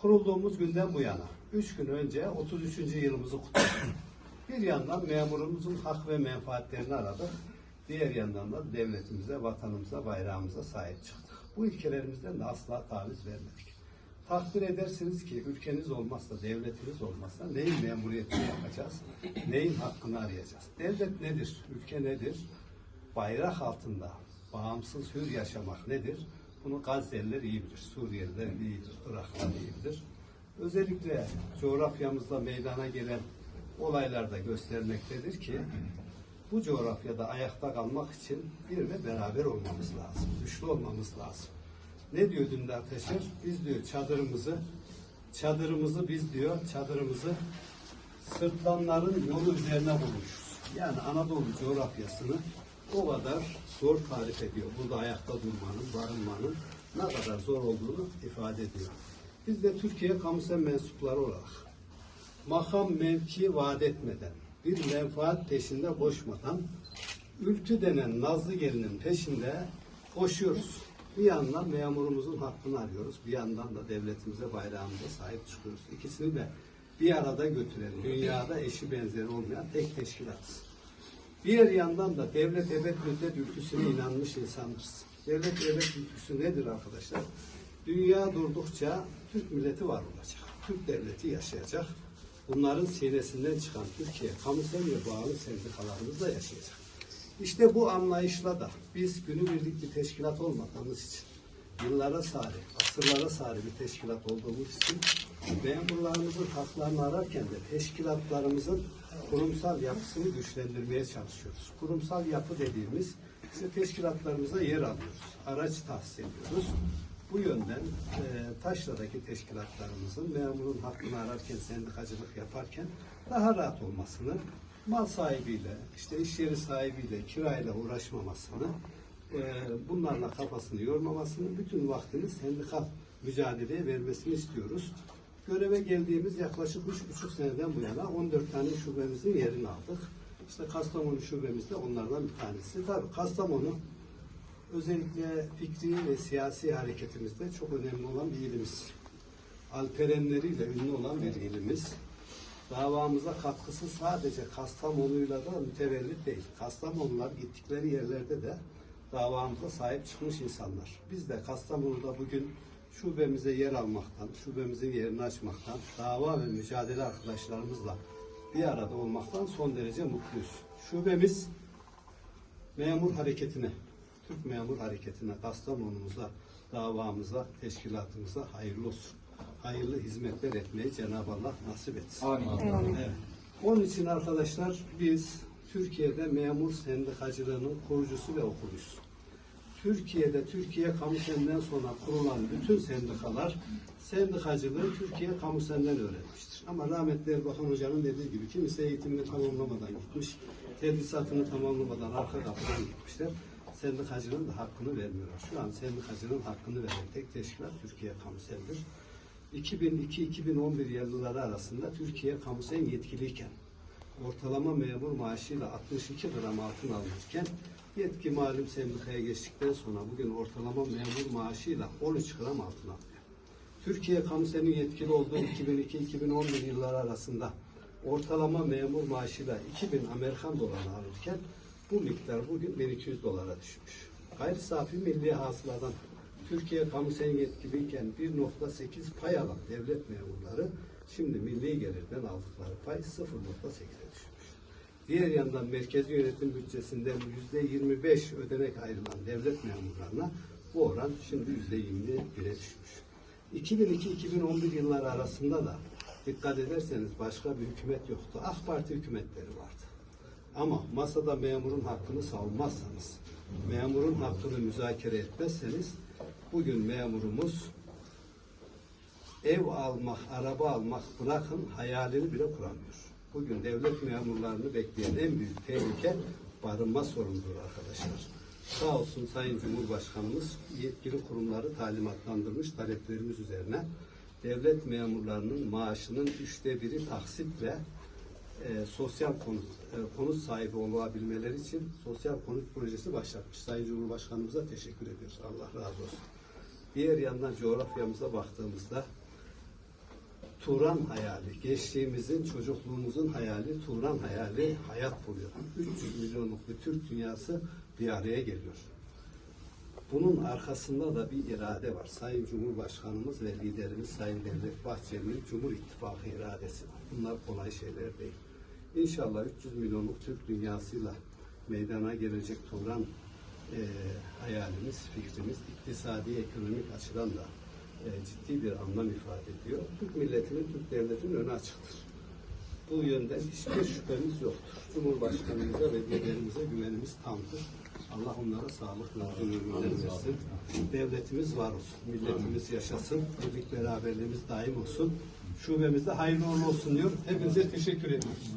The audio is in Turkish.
kurulduğumuz günden bu yana, üç gün önce 33. yılımızı kutladık. Bir yandan memurumuzun hak ve menfaatlerini aradık. Diğer yandan da devletimize, vatanımıza, bayrağımıza sahip çıktık. Bu ilkelerimizden de asla taviz vermedik. Takdir edersiniz ki ülkeniz olmazsa, devletiniz olmazsa neyin memuriyetini yapacağız, neyin hakkını arayacağız. Devlet nedir, ülke nedir, bayrak altında bağımsız hür yaşamak nedir? Bunu Gazze'liler iyi bilir, Suriyeliler iyidir, Iraklılar iyi bilir. Özellikle coğrafyamızda meydana gelen olaylar da göstermektedir ki bu coğrafyada ayakta kalmak için bir ve beraber olmamız lazım, güçlü olmamız lazım. Ne diyor Dündar Teşer? Biz diyor çadırımızı, çadırımızı biz diyor, çadırımızı sırtlanların yolu üzerine bulmuşuz. Yani Anadolu coğrafyasını o kadar zor tarif ediyor. Burada ayakta durmanın, barınmanın ne kadar zor olduğunu ifade ediyor. Biz de Türkiye kamusal mensupları olarak makam mevki vaat etmeden, bir menfaat peşinde koşmadan, ülkü denen nazlı gelinin peşinde koşuyoruz. Bir yandan memurumuzun hakkını arıyoruz, bir yandan da devletimize, bayrağımıza sahip çıkıyoruz. İkisini de bir arada götüren, dünyada eşi benzeri olmayan tek teşkilatız. Diğer yandan da devlet ebed müddet ülküsüne inanmış insanlarız. Devlet ebed ülküsü nedir arkadaşlar? Dünya durdukça Türk milleti var olacak. Türk devleti yaşayacak. Bunların sinesinden çıkan Türkiye kamusal ve bağlı sendikalarımız da yaşayacak. İşte bu anlayışla da biz günübirlik bir teşkilat olmadığımız için, yıllara sari, asırlara sari bir teşkilat olduğumuz için memurlarımızın haklarını ararken de teşkilatlarımızın kurumsal yapısını güçlendirmeye çalışıyoruz. Kurumsal yapı dediğimiz işte teşkilatlarımıza yer alıyoruz. Araç tahsis ediyoruz. Bu yönden e, Taşra'daki teşkilatlarımızın memurun hakkını ararken, sendikacılık yaparken daha rahat olmasını, mal sahibiyle, işte iş yeri sahibiyle, kirayla uğraşmamasını, e, bunlarla kafasını yormamasını, bütün vaktini sendikal mücadeleye vermesini istiyoruz. Göreve geldiğimiz yaklaşık üç buçuk seneden bu yana 14 tane şubemizin yerini aldık. İşte Kastamonu şubemiz de onlardan bir tanesi. Tabii Kastamonu özellikle fikri ve siyasi hareketimizde çok önemli olan bir ilimiz. Alperenleriyle ünlü olan bir ilimiz. Davamıza katkısı sadece Kastamonu'yla da mütevellit değil. Kastamonular gittikleri yerlerde de davamıza sahip çıkmış insanlar. Biz de Kastamonu'da bugün şubemize yer almaktan, şubemizin yerini açmaktan, dava ve mücadele arkadaşlarımızla bir arada olmaktan son derece mutluyuz. Şubemiz memur hareketine, Türk memur hareketine, Kastamonumuza, davamıza, teşkilatımıza hayırlı olsun. Hayırlı hizmetler etmeyi Cenab-ı Allah nasip etsin. Evet. Onun için arkadaşlar biz Türkiye'de memur sendikacılığının kurucusu ve okuyucusu. Türkiye'de Türkiye Kamu Sen'den sonra kurulan bütün sendikalar sendikacılığı Türkiye Kamu Sen'den öğrenmiştir. Ama rahmetli Erbakan Hoca'nın dediği gibi kimisi eğitimini tamamlamadan gitmiş, tedrisatını tamamlamadan arka kapıdan gitmişler. Sendikacının da hakkını vermiyorlar. Şu an sendikacının hakkını veren tek teşkilat Türkiye Kamu Sen'dir. 2002-2011 yılları arasında Türkiye Kamu Sen yetkiliyken ortalama memur maaşıyla 62 gram altın alırken yetki malum sendikaya geçtikten sonra bugün ortalama memur maaşıyla 13 gram altın alıyor. Türkiye Kamusen'in yetkili olduğu 2002-2011 yılları arasında ortalama memur maaşıyla 2000 Amerikan doları alırken bu miktar bugün 1200 dolara düşmüş. Gayri safi milli hasıladan Türkiye Kamusen yetkiliyken 1.8 pay alan devlet memurları şimdi milli gelirden aldıkları pay 0.8'e düşmüş. Diğer yandan merkezi yönetim bütçesinden yüzde 25 ödenek ayrılan devlet memurlarına bu oran şimdi yüzde 21'e düşmüş. 2002-2011 yılları arasında da dikkat ederseniz başka bir hükümet yoktu. AK Parti hükümetleri vardı. Ama masada memurun hakkını savunmazsanız, memurun hakkını müzakere etmezseniz bugün memurumuz ev almak, araba almak bırakın hayalini bile kuramıyor. Bugün devlet memurlarını bekleyen en büyük tehlike barınma sorunudur arkadaşlar. Sağ olsun Sayın Cumhurbaşkanımız yetkili kurumları talimatlandırmış taleplerimiz üzerine devlet memurlarının maaşının üçte biri taksitle e, sosyal konut, e, konut sahibi olabilmeleri için sosyal konut projesi başlatmış. Sayın Cumhurbaşkanımıza teşekkür ediyoruz. Allah razı olsun. Diğer yandan coğrafyamıza baktığımızda Turan hayali, gençliğimizin, çocukluğumuzun hayali, Turan hayali hayat buluyor. 300 milyonluk bir Türk dünyası bir araya geliyor. Bunun arkasında da bir irade var. Sayın Cumhurbaşkanımız ve liderimiz Sayın Devlet Bahçeli'nin Cumhur İttifakı iradesi var. Bunlar kolay şeyler değil. İnşallah 300 milyonluk Türk dünyasıyla meydana gelecek Turan e, hayalimiz, fikrimiz iktisadi, ekonomik açıdan da ciddi bir anlam ifade ediyor. Türk milletinin, Türk devletinin önü açıktır. Bu yönden hiçbir şüphemiz yoktur. Cumhurbaşkanımıza ve liderimize güvenimiz tamdır. Allah onlara sağlık ve uzun ömürler versin. Devletimiz var olsun, milletimiz yaşasın, birlik beraberliğimiz daim olsun. Şubemizde hayırlı uğurlu olsun diyor. Hepinize teşekkür ediyoruz.